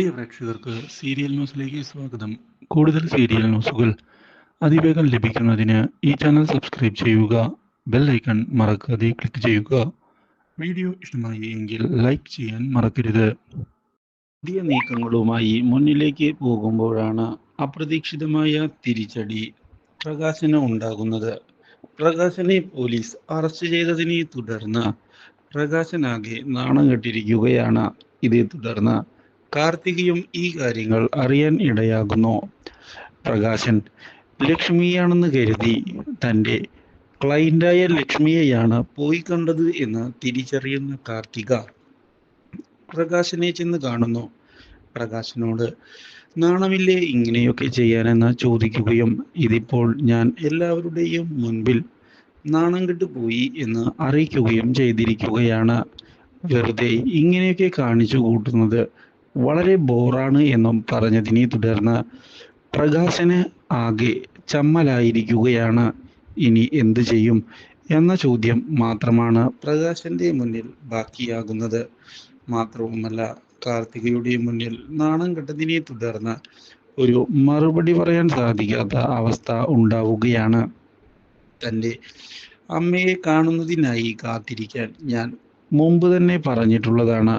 പ്രിയ പ്രേക്ഷകർക്ക് സീരിയൽ ന്യൂസിലേക്ക് സ്വാഗതം. കൂടുതൽ സീരിയൽ ന്യൂസുകൾ അതിവേഗം ലഭിക്കുന്നതിന് ഈ ചാനൽ സബ്സ്ക്രൈബ് ചെയ്യുക ബെൽ ഐക്കൺ മറക്കാതെ ക്ലിക്ക് ചെയ്യുക. വീഡിയോ ഇഷ്ടമായി എങ്കിൽ ലൈക്ക് ചെയ്യാൻ മറക്കരുത്. പുതിയ നീക്കങ്ങളുമായി മുന്നിലേക്ക് പോകുമ്പോഴാണ് അപ്രതീക്ഷിതമായ തിരിച്ചടി പ്രകാശന് ഉണ്ടാകുന്നത്. പ്രകാശനെ പോലീസ് അറസ്റ്റ് ചെയ്തതിനെ തുടർന്ന് പ്രകാശനാകെ നാണം കെട്ടിരിക്കുകയാണ്. ഇതേ തുടർന്ന് കാർത്തികയും ഈ കാര്യങ്ങൾ അറിയാൻ ഇടയാകുന്നു. പ്രകാശൻ ലക്ഷ്മിയാണെന്ന് കരുതി തന്റെ ക്ലൈന്റായ ലക്ഷ്മിയെയാണ് പോയി കണ്ടത് എന്ന് തിരിച്ചറിയുന്ന കാർത്തിക പ്രകാശനെ ചെന്ന് കാണുന്നു. പ്രകാശനോട് നാണമില്ലേ ഇങ്ങനെയൊക്കെ ചെയ്യാനെന്ന് ചോദിക്കുകയും ഇതിപ്പോൾ ഞാൻ എല്ലാവരുടെയും മുൻപിൽ നാണം പോയി എന്ന് അറിയിക്കുകയും ചെയ്തിരിക്കുകയാണ്. വെറുതെ ഇങ്ങനെയൊക്കെ കാണിച്ചു കൂട്ടുന്നത് വളരെ ബോറാണ് എന്നും പറഞ്ഞതിനെ തുടർന്ന് പ്രകാശന് ആകെ ചമ്മലായിരിക്കുകയാണ്. ഇനി എന്തു ചെയ്യും എന്ന ചോദ്യം മാത്രമാണ് പ്രകാശന്റെ മുന്നിൽ ബാക്കിയാകുന്നത്. മാത്രവുമല്ല കാർത്തികയുടെ മുന്നിൽ നാണം കെട്ടതിനെ തുടർന്ന് ഒരു മറുപടി പറയാൻ സാധിക്കാത്ത അവസ്ഥ ഉണ്ടാവുകയാണ്. തന്റെ അമ്മയെ കാണുന്നതിനായി കാത്തിരിക്കാൻ ഞാൻ മുമ്പ് തന്നെ പറഞ്ഞിട്ടുള്ളതാണ്.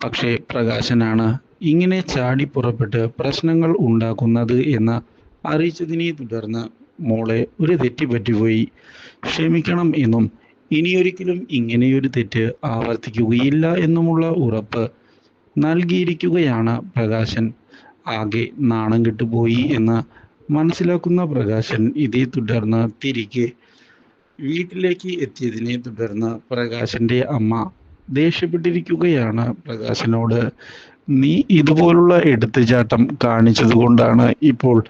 പക്ഷേ പ്രകാശനാണ് ഇങ്ങനെ ചാടി പുറപ്പെട്ട് പ്രശ്നങ്ങൾ ഉണ്ടാക്കുന്നത് എന്ന് അറിയിച്ചതിനെ തുടർന്ന് മോളെ ഒരു തെറ്റ് പറ്റിപ്പോയി. ക്ഷമിക്കണം എന്നും ഇനിയൊരിക്കലും ഇങ്ങനെയൊരു തെറ്റ് ആവർത്തിക്കുകയില്ല എന്നുമുള്ള ഉറപ്പ് നൽകിയിരിക്കുകയാണ് പ്രകാശൻ. ആകെ നാണം കെട്ടുപോയി എന്ന് മനസ്സിലാക്കുന്ന പ്രകാശൻ ഇതേ തുടർന്ന് തിരികെ വീട്ടിലേക്ക് എത്തിയതിനെ തുടർന്ന് പ്രകാശന്റെ അമ്മ ദേഷ്യപ്പെട്ടിരിക്കുകയാണ് പ്രകാശനോട്. നീ ഇതുപോലുള്ള എടുത്തുചാട്ടം കാണിച്ചത് കൊണ്ടാണ് ഇപ്പോൾ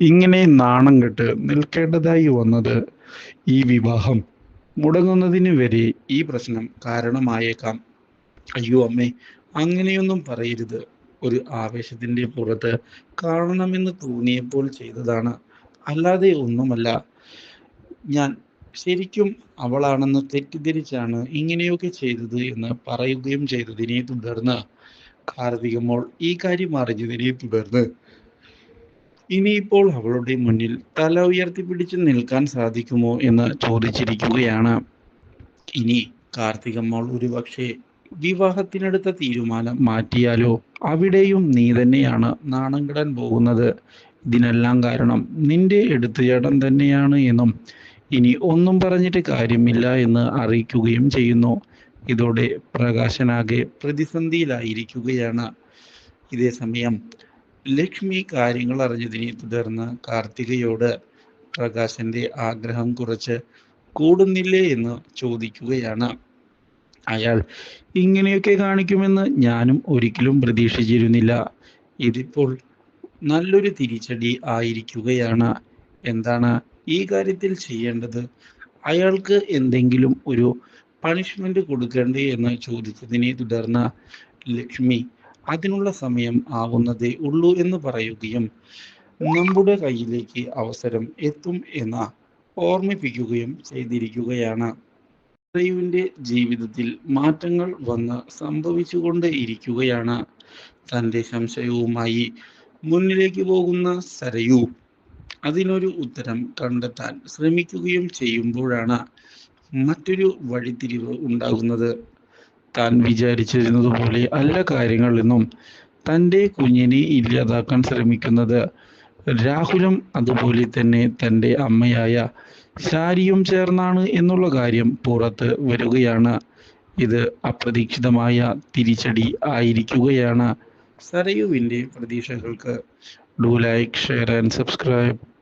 ഇങ്ങനെ നാണം കെട്ട് നിൽക്കേണ്ടതായി വന്നത്. ഈ വിവാഹം മുടങ്ങുന്നതിന് വരെ ഈ പ്രശ്നം കാരണമായേക്കാം. അയ്യോ അമ്മേ അങ്ങനെയൊന്നും പറയരുത്. ഒരു ആവേശത്തിന്റെ പുറത്ത് കാണണമെന്ന് തോന്നിയപ്പോൾ ചെയ്തതാണ്. അല്ലാതെ ഒന്നുമല്ല. ഞാൻ ശരിക്കും അവളാണെന്ന് തെറ്റിദ്ധരിച്ചാണ് ഇങ്ങനെയൊക്കെ ചെയ്തത് എന്ന് പറയുകയും ചെയ്തതിനെ തുടർന്ന് കാർത്തികമോൾ ഈ കാര്യം അറിഞ്ഞതിനെ തുടർന്ന് ഇനിയിപ്പോൾ അവളുടെ മുന്നിൽ തല ഉയർത്തി ഉയർത്തിപ്പിടിച്ച് നിൽക്കാൻ സാധിക്കുമോ എന്ന് ചോദിച്ചിരിക്കുകയാണ്. ഇനി കാർത്തികമ്മോൾ ഒരുപക്ഷെ വിവാഹത്തിനടുത്ത തീരുമാനം മാറ്റിയാലോ? അവിടെയും നീ തന്നെയാണ് നാണം കെടാൻ പോകുന്നത്. ഇതിനെല്ലാം കാരണം നിന്റെ എടുത്തുചാട്ടം തന്നെയാണ് എന്നും ഇനി ഒന്നും പറഞ്ഞിട്ട് കാര്യമില്ല എന്ന് അറിയിക്കുകയും ചെയ്യുന്നു. ഇതോടെ പ്രകാശനാകെ പ്രതിസന്ധിയിലായിരിക്കുകയാണ്. ഇതേ സമയം ലക്ഷ്മി കാര്യങ്ങൾ അറിഞ്ഞതിനെ തുടർന്ന് കാർത്തികയോട് പ്രകാശന്റെ ആഗ്രഹം കുറച്ച് കൂടുന്നില്ലേ എന്ന് ചോദിക്കുകയാണ്. അയാൾ ഇങ്ങനെയൊക്കെ കാണിക്കുമെന്ന് ഞാനും ഒരിക്കലും പ്രതീക്ഷിച്ചിരുന്നില്ല. ഇതിപ്പോൾ നല്ലൊരു തിരിച്ചടി ആയിരിക്കുകയാണ്. എന്താണ് ഈ കാര്യത്തിൽ ചെയ്യേണ്ടത് അയാൾക്ക് എന്തെങ്കിലും ഒരു പണിഷ്മെന്റ് കൊടുക്കേണ്ടേ എന്ന് ചോദിച്ചതിനെ തുടർന്ന് ലക്ഷ്മി അതിനുള്ള സമയം ആവുന്നതേ ഉള്ളൂ എന്ന് പറയുകയും നമ്മുടെ കയ്യിലേക്ക് അവസരം എത്തും എന്ന് ഓർമ്മിപ്പിക്കുകയും ചെയ്തിരിക്കുകയാണ്. സരയുവിന്റെ ജീവിതത്തിൽ മാറ്റങ്ങൾ വന്ന് സംഭവിച്ചുകൊണ്ട് ഇരിക്കുകയാണ്. തന്റെ സംശയവുമായി മുന്നിലേക്ക് പോകുന്ന സരയു അതിനൊരു ഉത്തരം കണ്ടെത്താൻ ശ്രമിക്കുകയും ചെയ്യുമ്പോഴാണ് മറ്റൊരു വഴിത്തിരിവ് ഉണ്ടാകുന്നത്. താൻ വിചാരിച്ചിരുന്നത് പോലെ അല്ല കാര്യങ്ങൾ എന്നും തന്റെ കുഞ്ഞിനെ ഇല്ലാതാക്കാൻ ശ്രമിക്കുന്നത്. രാഹുലും അതുപോലെ തന്നെ തന്റെ അമ്മയായ ശാരിയും ചേർന്നാണ് എന്നുള്ള കാര്യം പുറത്ത് വരികയാണ്. ഇത് അപ്രതീക്ഷിതമായ തിരിച്ചടി ആയിരിക്കുകയാണ്. സരയുവിന്റെ പ്രതീക്ഷകൾക്ക് do like share and subscribe.